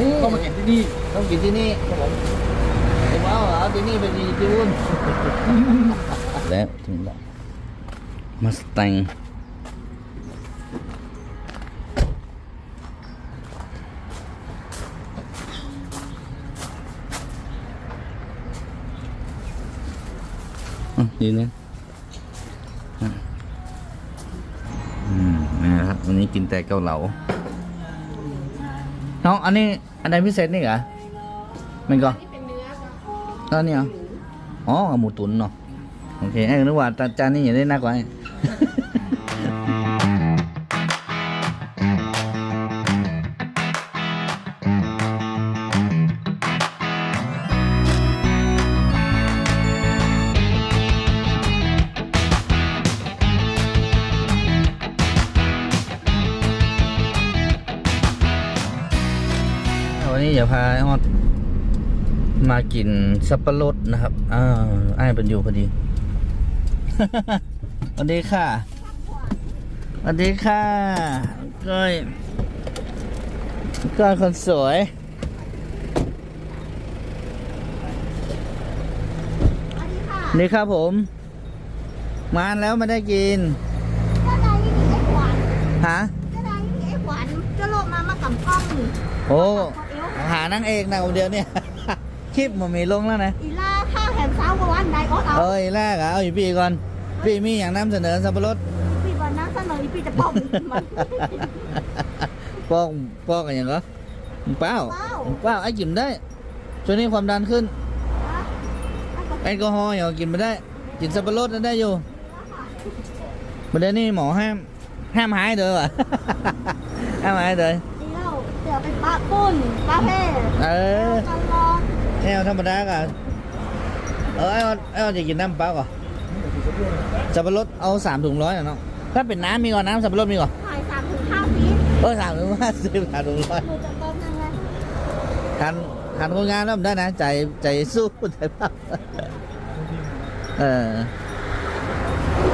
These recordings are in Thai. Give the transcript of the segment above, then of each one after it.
ยต้องมากินที่นี่ต้องกินที่นี่ครับผมไอ้ว้าวเอาที่นี่ไปดีที่วุ่นแล้วถึงแล้วมาสแตงอะดีนะอะอืมนะครับวันนี้กินแต่เกาเหลา น้องอันนี้อันใดพิเศษนี่เหรอมันก็นี่เป็นเนื้อค่ะแล้วเนี่ยอ๋อหมูตุ๋นเนาะโอเคไอ้นึกว่าจานนี้อย่าได้น่ากว่า มากินสับปะรดนะครับอ่าไอ้ายเป็นอยู่พอดีสวัสดีค่ะสวัสดีค่ะ ก้อยก้อยคนสวยสวัสดีครับผม มาแล้วไม่ได้กินก็ได้ยี่ไอ้ขวานฮะก็ได้ยี่ไอ้ขวานจะโลมามากับกล้องนี่โอ้ขอเอวหานางเอกนะคนเดียวเนี่ย คลิปมันมีลงแล้วนะอีล่าข้าวแหมสาววันใดโอ๊ตเอาเอ้ยแรกอะเอาอยู่พี่ก่อน พี่มีอย่างนำเสนอสับปะรดพี่วันนั้นเสนอพี่จะป้องมันป้องป้องกันอย่างเหรอเปล่าเปล่าเปล่าไอ้กินได้ ช่วงนี้ความดันขึ้นแอลกอฮอล์อย่างกินไม่ได้ กินสับปะรดนั้นได้อยู่ประเด็นนี้หมอห้ามห้ามหายเด้อวะห้ามหายเด้ออีเล่าเดี๋ยวเป็นปลาปุ้นปลาเพ่เออกันร อแนวธรรมดาก่ะเออไอ้ออดไอ้ออดจะกินน้ำเปล่าก่อนสับปะรดเอาสามถุงร้อยอะเนาะถ้าเป็นน้ำมีก่อนน้ำสับปะรดมีก่อนถ่ายสามถึงห้าฟีตเออสามถุงห้าสิบสามถุงร้อยมือจะต้มยังไงทันทันคนงานแล้วมันได้นะใจใจสู้ใจภาพเออ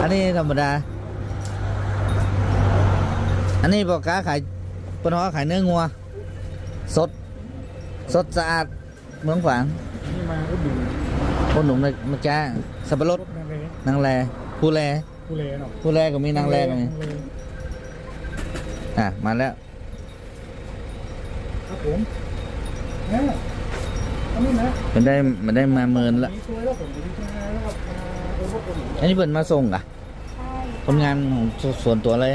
อันนี้ธรรมดา อันนี้บอกค้าขายปนหอขายเนื้องัว สด สดสะอาด เมืองฝางนี่มาก็ดื่มคนหนุ่มเลยมาจ้าสับปะรดรถนั่งเลยนางแลผู้แลผู้เลเนาะผู้แลก็มีนางแลก็มีนั่เลยอะมาแล้วครับผมเนี่ยอันนี้นะมันได้มันได้มาเมินละมีช่วยแล้วผมจะมีช่วยแล้วครับอ่าโอ้โหผมอันนี้เปิดมาส่งอะใช่คนงานของส่วนตัวเลย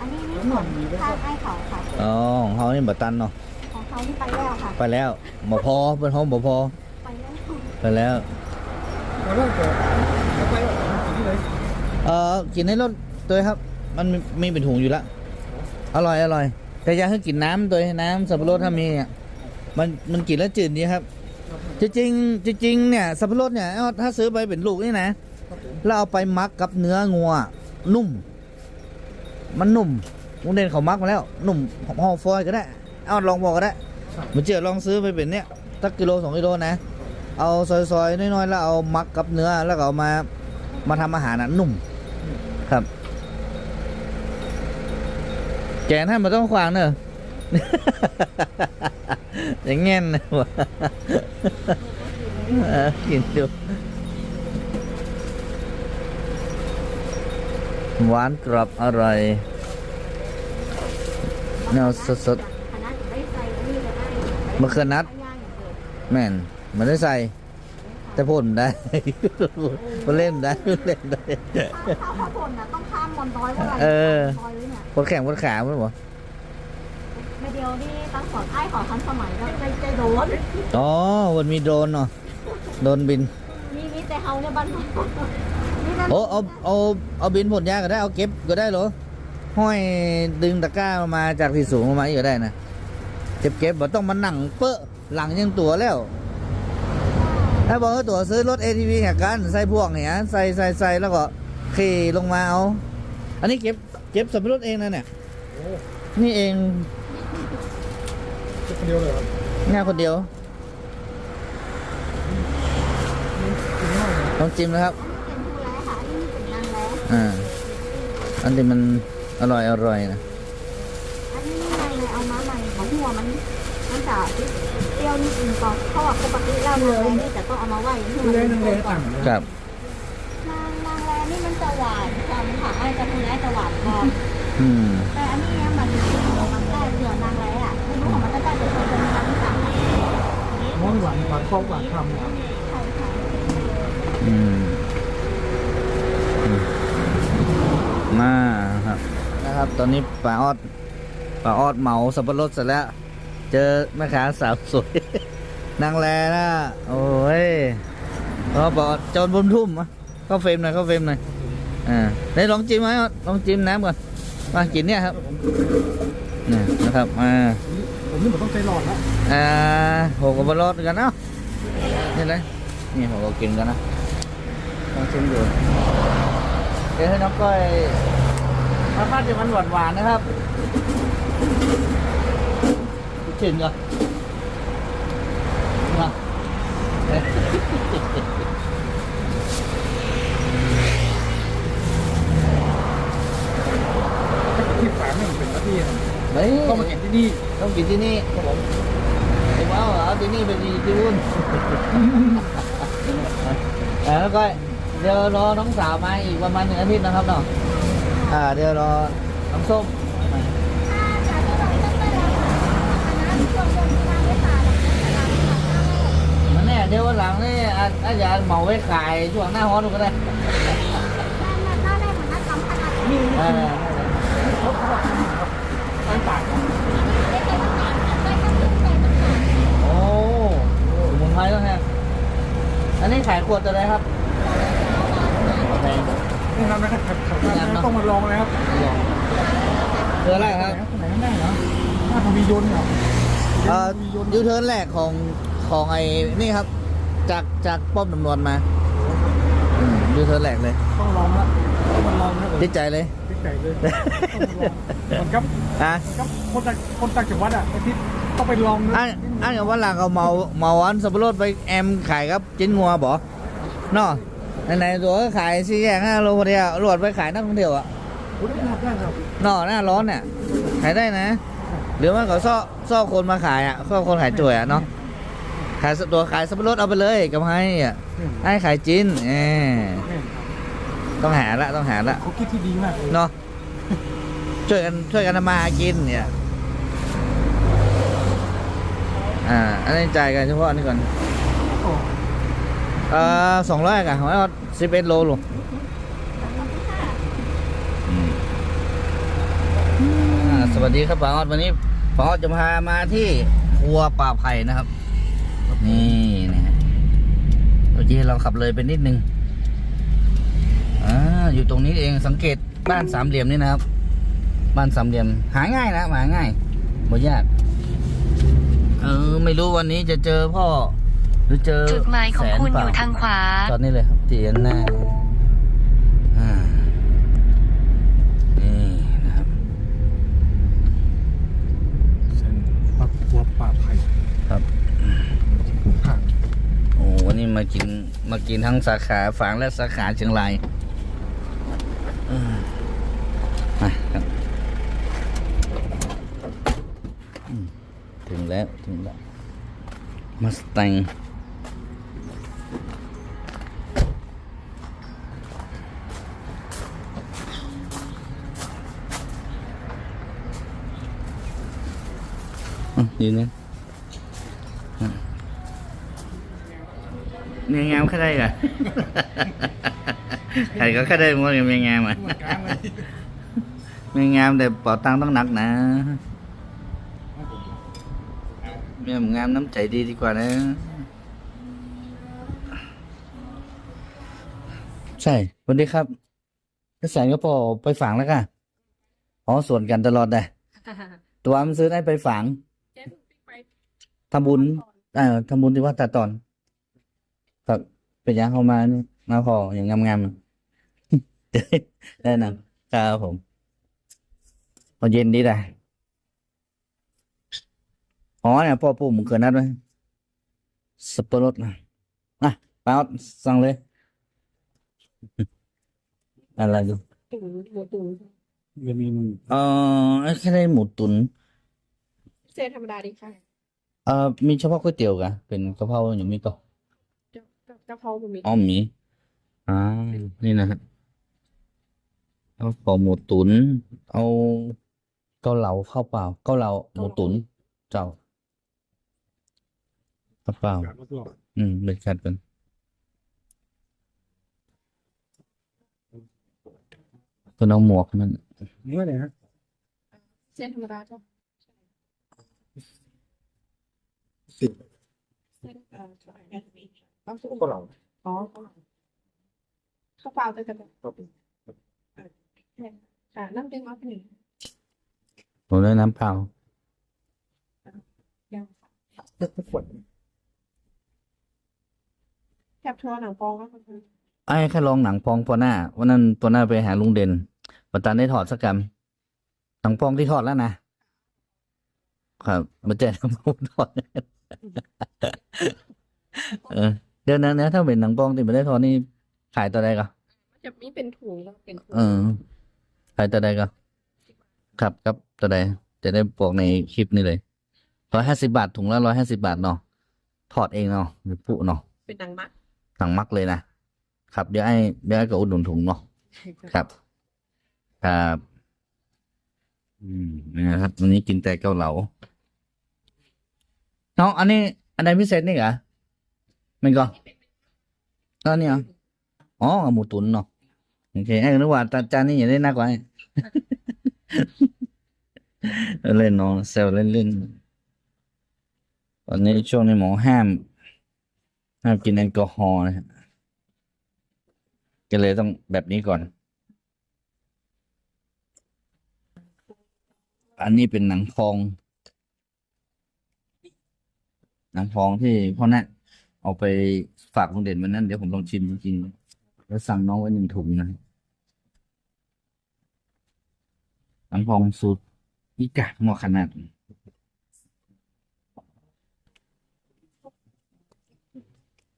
อันนี้นี่ส่วนข้างไอ้เขาค่ะอ๋อของเขานี่บัตันเนาะของ เขาที่ไปแล้วค่ะ ไปแล้วบ่พอเป็นห้องบ่พอไปแล้วไปแล้วเอาเรื่องเกิดเอาไปเอาที่นี่เลยเออกินในรถตัวครับ มันมีมีเป็นถุงอยู่ละอร่อยอร่อย แต่อยากให้กินน้ำตัวน้ำสับปะรดถ้ามีอะมันมันกินแล้วจืดดีครับ จริงๆจริงๆเนี่ยสับปะรดเนี่ยเอาถ้าซื้อไปเป็นลูกนี่นะแล้วเอาไปมักกับเนื้องัว นุ่ม มันนุ่มลุงเด่นเขามักมาแล้ว นุ่มห่อฟอยล์ก็ได้ เอาลองบอกก็ได้ มันเจอลองซื้อไปเป็นเนี่ยสักกิโลสองกิโลนะ เอาซอยๆน้อยๆแล้วเอามักกับเนื้อแล้วก็เอามามาทำอาหารน่ะนุ่มครับ แกนให้มันต้องควางเนอะอย่างเงี้ยนะวะกินดูหวานกรอบอร่อยแนวสดคณะได้ใส่นี่ก็ได้ ๆ มะเขือนัดย่างอย่างเดียวแม่นมันได้ใส่ แต่พ่นได้มันเล่นได้เล่นได้ ถ้าข้าวผลนะต้องข้ามมอนดอยว่าอะไรเออ มอนดอยเลยเนี่ยปวดแข้งปวดขาไม่บอกไม่เดียวนี่ตั้งสอนไอ้ขอทันสมัยแล้วใจใจโดนอ๋อมันมีโดรนเนาะโดรนบิน มีมีแต่เฮาเนี่ยบ้านนี่นั่นโอ้เอาเอาเอาบินผลยาก็ได้เอาเก็บก็ได้เหรอห้อยดึงตะกร้ามาจากที่สูงลงมาอีกก็ได้นะ เก็บเก็บบ่ต้องมานั่งเปอะหลังยังตัวแล้วถ้าบอกว่าตัวซื้อรถ ATV แข่งกันใส่พวกเนี่ยใส่ใส่ใส่แล้วก็ขี่ลงมาเอา อันนี้เก็บเก็บสับปะรถเองนะเนี่ยโอ้นี่เองเจ็บคนเดียวเลยครับง่ายคนเดียวกินง่ายเลยต้องจิ้มนะครับเป็นผู้ร้ายค่ะนี่เป็นนางแล้วอ่าอันที่มันอร่อยอร่อยนะ อันนี้นางเลยเอามาใหม่ของหั วมันอันมันจะเปรี้ยวนิดนึงก่อนเพราะว่าปกติแล้วนางแรนี่จะต้องเอามาไหว้ให้มันเลยนั่งเลยก่อต่านงครับ นางนางแรนี่มันจะหวานจังค่ะไอ้จะพูดแล้วจะหวานพออืมแต่อันนี้เนี่ยมันมันได้เดือนนางแรอะไม่รู้ของมันจะได้เป็นคนเป็นนางที่สามม้วนหวานหวานคอหวานคำครับใช่ค่ะอืมอืมมาครับนะครับ ตอนนี้ป่าออด ป่าออดเหมาสับปะรดเสร็จแล้ว เจอแม่ค้าสาวสวยนางแลนะโอ้ยเราบอกโจนบุญทุ่มอะเข้าเฟรมหน่อยเข้าเฟรมหน่อยอ่าได้ลองจิ้มไหมออดลองจิ้มน้ำก่อนมากินเนี่ยครับนี่นะครับมาผมนี่ผมต้องใช้หลอดแล้วอ่าหกกับบะรดกันเนาะนี่เลยนี่ผมก็กินกันนะลองชิมดูเดี๋ยวให้น้องก้อยมาพาดจะมันหวานหวานๆนะครับ ชิมก่อนมาเอ๊ะที่ฝาไม่เป็นหน้าที่นะเฮ้ยต้องมาเก็บที่นี่ต้องกินที่นี่ครับผมผมเอาเหรอที่นี่เป็นที่วุ่นเออแล้วก็เดี๋ยวรอน้องสาวมาอีกประมาณหนึ่งอาทิตย์นะครับ เดี๋ยววันหลังนี่อาอาจารย์เหมาไว้ขายช่วงหน้าฮ้อนก็ได้เออตั้งปากนะโอ้สมุนไพรแล้วฮะอันนี้ขายขวดอะไรครับแพงนี่ครับนะครับต้องมาลองเลยครับคืออะไรครับไหนนั่ได้เหรอหน้าทวียนต์เหรออ่อทวียนต์ยูเทิร์นแรกของของไอ้นี่ครับ จากจากป้อมตำรวจมาอืมยูเทิร์นแรกเลยต้องลองละต้องมาลองนะติดใจเลยติดใจเลยต้องมาลองมันครับอะครับคนต่างคนต่างจังหวัดอะไอ้ที่ต้องไปลองนะอันอันกับว่าหลังเอาเมาเมาอันสับปะรดไปแอมขายครับจิ้นงัวบ่เนาะไหนๆตัวก็ขายสี่แยกห้าโลคนเดียวรวดไปขายนักท่องเที่ยวอะโอ้ได้ครับได้ครับเนาะหน้าร้อนเนี่ยขายได้นะหรือว่าเขาซ่อซ่อคนมาขายอะซ่อคนขายจ่วยอะเนาะ ขายตัวขายสับปะรดเอาไปเลยกับให้อะให้ขายจิ้นเออต้องหาละต้องหาละเขาคิดที่ดีมากเลยเนาะช่วยกันช่วยกันทำมาหากินเนี่ยอ่าอันนี้จ่ายกันเฉพาะอันนี้ก่อนโอ้เอ่อสองร้อยกันของไอ้สิบเอ็ดโลลูกอ่าสวัสดีครับป้าออดวันนี้ป้าออดจะพามาที่ครัวป่าไผ่นะครับ นี่นะฮะเมื่อกี้เราขับเลยไปนิดนึงอ่าอยู่ตรงนี้เองสังเกตบ้านสามเหลี่ยมนี่นะครับ บ้านสามเหลี่ยม หาง่ายนะหาง่ายบ่ยากเออไม่รู้วันนี้จะเจอพ่อ หรือเจอจุดหมายของคุณแสนเปอล่ยู่ทางขวา ตอนนี้เลยครับตีอันหน้าอ่านี่นะครับ เส้นปักบัวป่าไผ่ ครับ ค่ะ โอ้วันนี้ มากินมากินทั้งสาขาฝางและสาขาเชียงรายถึงแล้วถึงแล้วมาสแตงอะดีนะ เมียงามแค่ได้กะใครก็แค่ได้หมดเมียงามอะเหมือนกันเลยเมียงามแต่เป่าตังค์ต้องหนักนะเมียงามน้ำใจดีดีกว่านะใช่สวัสดีครับกระแสก็พอไปฝังแล้วกันอ๋อส่วนกันตลอดเลยตัวมันซื้อได้ไปฝังทำบุญเออทำบุญที่วัดตาตอน ครับเป็นยังเข้ามานี่มาพออย่างงามๆได้นะครับผมพอเย็นดีได้อ๋อเนี่ยพ่อปู่มึงเกิดนัดไว้สับปะรดนะอะไปเอาสั่งเลย อะไรดูจะมีมือเออแค่ได้หมูตุนเจธรรมดาดีค่ะ เอ่อมีเฉพาะก๋วยเตี๋ยวกะเป็นกะเพราอย่างนี้ก็ กะเพราบะหมี่อ้อมหมีอ่านี่นะฮะเอาขอหมูตุ๋นเอาเกาเหลาข้าวเปล่าเกาเหลาหมูตุ๋นเจ้าข้าวเปล่า กลับมาตลอดอืมเป็นกันเป็นเพิ่นเอาหมวกมันเนื้อเนี่ยฮะเส้นธรรมดาจ้ะสิบเส้นเอ่อ น้ำซุปก็เราอ๋อข้าวเปล่าจะกันครับค่ะน้ำเป็นมาเป็นหนึ่งผมได้น้ำเปล่ายังฝนแคบทัวร์หนังปองก็คือไอ้แค่ลองหนังปองปอหน้าวันนั้นปอหน้าไปหาลุงเด่นปัตตานได้ถอดสักกรรมหนังปองที่ถอดแล้วนะ ครับมาเจอหนังปองถอด เออ เดี๋ยวนะนะถ้าเป็นหนังปองที่ไม่ได้ถอดนี่ขายตัวใดก็มันจะมีเป็นถุงแล้วเป็นถุงเออขายตัวใดก็ครับครับตัวใดจะได้บอกในคลิปนี้เลยร้อยห้าสิบาทถุงละร้อยห้าสิบาทเนาะถอดเองเนาะหรือปุเนาะเป็นหนังมัดหนังมักเลยนะครับเดี๋ยวไอ้เดี๋ยวไอ้ก็อุดหนุนถุงเนาะครับครับอืมนะครับวันนี้กินแต่เกาเหลาน้องอันนี้อันไหนพิเศษนี่เหรอ มันก็ตอนนี้เหรออ๋อหมูตุ๋นเนาะโอเคไอ้นึกว่าตาจานนี้อย่าได้นักกว่าเล่นเน้องเซลเล่นเล่นตอนนี้ช่วงนี้หมอห้ามห้ามกินแอลกอฮอล์นะก็เลยต้องแบบนี้ก่อน อันนี้เป็นหนังทอง หนังทองที่พ่อแนะ เอาไปฝากลุงเด่นวันนั้นเดี๋ยวผมลองชิมจริงๆแล้วสั่งน้องไว้หนึ่งถุงนะหนังทองสูตรอีกะหมอขนาด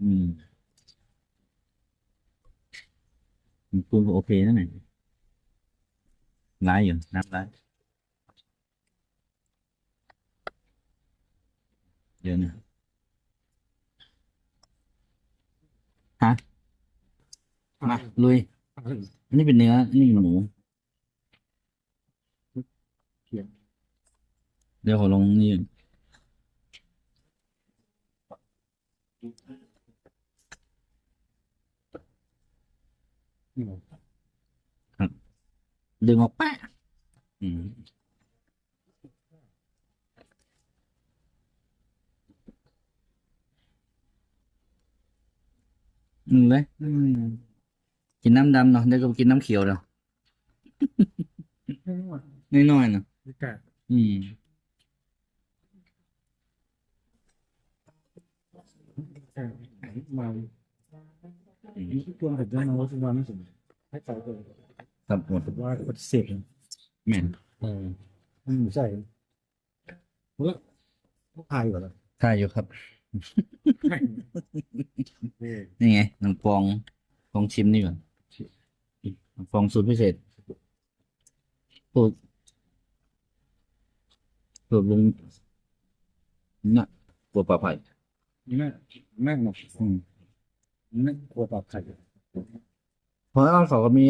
อืมปืนก็โอเคนั่นแหละร้ายอยู่น้ำร้ายเดี๋ยวนะฮะ มาลุย อันนี้เป็นเนื้ออันนี้หมูเดี๋ยวขอลงนี่ดึงออกปะอืมอืมเลยอืม กินน้ำดำเนาะเดี๋ยวก็กินน้ำเขียวเนาะน้อยๆเนาะนี่แกอืมมาอืมตัวเห็ดได้นะว่าทุกวันไม่สมให้ใส่ตัวครับหมดแต่ว่าปฏิเสธแม่นอืมใช่แล้วพวกพายก่อนเลยใช่อยู่ครับนี่ไงหนังปองลองชิมนี่ก่อน หนังปองสูตรพิเศษสูตรสูตรลุงน่ะตัวปลาไผ่นี่แม่แม่งนะอืมแม่งกลัวปลาไข่เพราะว่าเขาก็มี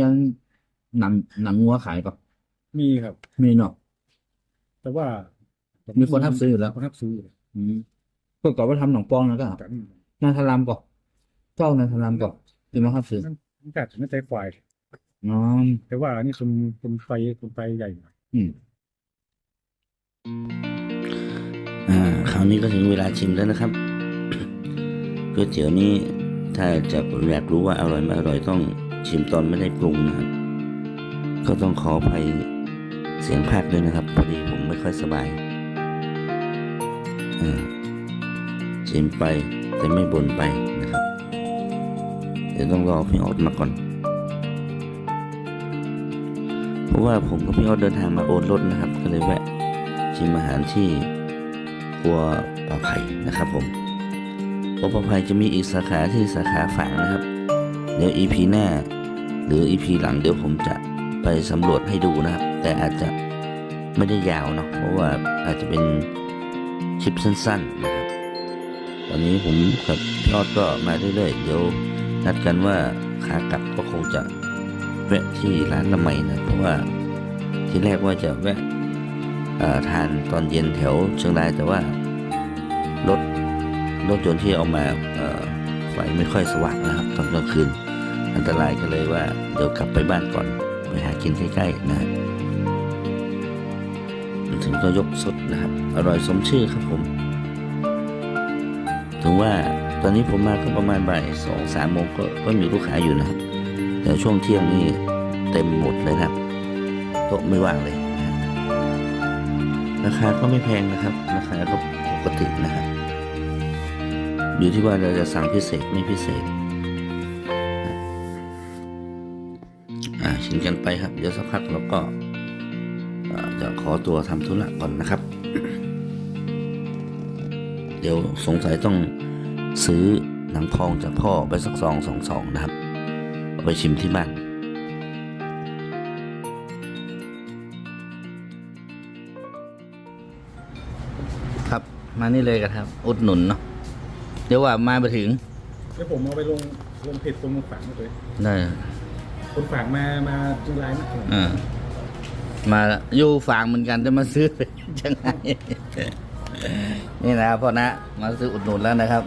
หนังหนังงัวขายก็มีครับ มีเนาะแต่ว่ามีคนทับซื้ออยู่แล้วคนทับซื้ออืมก็กอบว่าทำหนังปองแล้วก็กันนาทารามก่อนเจ้านาทารามก่อนคือมาครับซื้อมันกัดไม่ใจควาย อ๋อแต่ว่าอันนี้คนคนไฟคนไฟใหญ่หน่อยอืม อ่า คราวนี้ก็ถึงเวลาชิมแล้วนะครับ ก๋วยเตี๋ยวนี้ถ้าจะอยากรู้ว่าอร่อยไม่อร่อยต้องชิมตอนไม่ได้ปรุงนะครับ ก็ต้องขออภัยเสียงภาคด้วยนะครับ พอดีผมไม่ค่อยสบาย อ่า ชิมไปแต่ไม่บ่นไปนะครับ เดี๋ยวต้องรอพี่ออดมาก่อน ราะว่าผมกับพี่ออดเดินทางมาโอนรถนะครับ ก็เลยแวะชิมอาหารที่ครัวป่าไผ่นะครับผมครัวป่าไผ่จะมีอีกสาขาที่สาขาฝางนะครับ เดี๋ยว EP หน้า หรือ EP หลังเดี๋ยวผมจะไปสำรวจให้ดูนะครับ แต่อาจจะไม่ได้ยาวเนาะเพราะว่าอาจจะเป็นคลิปสั้นๆนะครับตอนนี้ผมกับยอดก็มาเรื่อยๆเดี๋ยวนัดกันว่าขากลับก็คงจะ แวะที่ร้านละไมนะเพราะว่าที่แรกว่าจะแวะทานตอนเย็นแถวเชียงรายแต่ว่ารถรถยนต์ที่เอามาไฟไม่ค่อยสว่างนะครับตอนกลางคืน อันตรายก็เลยว่าเดี๋ยวกลับไปบ้านก่อนไปหากินใกล้ๆนะฮะถึงก็ยกสดนะครับ อร่อยสมชื่อครับผม ถึงว่าตอนนี้ผมมาก็ประมาณบ่ายสองสามโมงก็ก็มีลูกค้าอยู่นะครับ แต่ช่วงเที่ยงนี่เต็มหมดเลยนะครับโต๊ะไม่ว่างเลยนะราคาก็ไม่แพงนะครับ ราคาก็ปกตินะครับ อยู่ที่ว่าเราจะสั่งพิเศษไม่พิเศษอ่าชิมกันไปครับ เดี๋ยวสักพักเราก็จะขอตัวทำธุระก่อนนะครับ เดี๋ยวสงสัยต้องซื้อหนังพองจากพ่อไปสักซองสองซองนะครับ เอาไปชิมที่บ้านครับมานี่เลยกันครับ อุดหนุนเนาะเดี๋ยวว่ามาไปถึงเดี๋ยวผมเอาไปลงลงเพจคนมาฝากมาเลยได้คนฝากมามาจุฬานะอ่ามาอยู่ฝางเหมือนกันจะมาซื้อเป็นจังไงนี่นะครับพ่อนะมาซื้ออุดหนุนแล้วนะครับ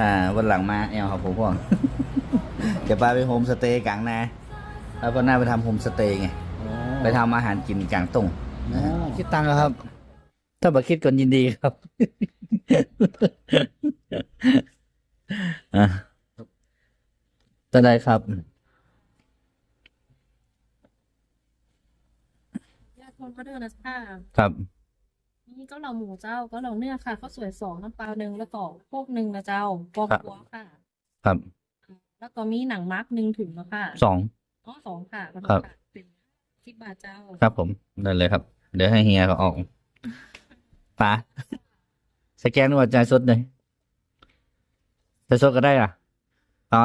อ่าวันหลังมาแอลครับผมพ่อ จะพาไปโฮมสเตย์กลางนาแล้วพ่อหน้าไปทำโฮมสเตย์ไง ไปทำอาหารกินกลางตรงนะฮะคิดตังค์แล้วครับ ถ้าบัคิดก่อนยินดีครับอะจะได้ครับ ญาติคนก็เดินนะค่ะครับ นี่ก็เหล่าหมูเจ้าก็เหล่าเนื้อค่ะข้าวสวยสองน้ำปลาหนึ่งแล้วก็พวกหนึ่งนะเจ้าปอกครับหัวค่ะ ครับ แล้วก็มีหนังมักหนึ่งถุงแล้วค่ะสองอ๋อสองค่ะขอโทษครับค่ะเป็นสิบบาทเจ้า ครับผมได้เลยครับ เดี๋ยวให้เฮียเขาออกป๋าสแกนหัวใจายสดเลยใจายสดก็ได้อะอ๋อ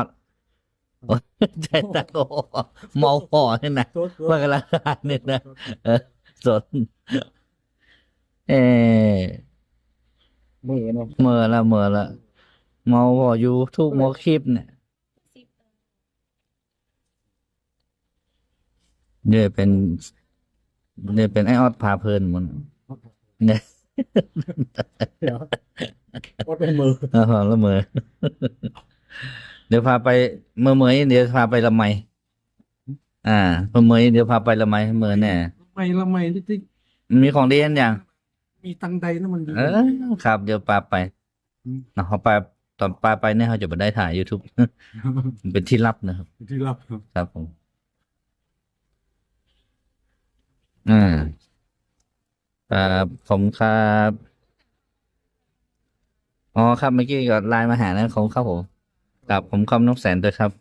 โอ้ยใจตาโตเมาห่อนี่นะว่ากันราคาเนี่ยนะเออสดเออมือเนาะเมื่อละเมื่อละเมาห่ออยู่ทุกหมอคลิปเนี่ย สิบ เนี่ยเป็นเนี่ยเป็นไอออดพาเพลินมันเนี่ยเดี๋ยววัดเป็นมือเออละเมอเดี๋ยวพาไปเมื่อเมยเดี๋ยวพาไปละไมอ่าเมื่อเมยเดี๋ยวพาไปละไมเมื่อแน่ไม่ละไม่ที่ที่มีของดีอันอย่างมีตังใดนะมันดีเออครับ เดี๋ยวพาไปอืมเนาะเขาไปตอนปาไปเนี่ยเขาจะไปได้ถ่าย YouTube มันเป็นที่ลับนะครับที่รับครับครับผม อ่าครับผมครับอ๋อครับเมื่อกี้ก็ไลน์มาหานะของครับผมกับผมคอมนกแสนด้วยครับ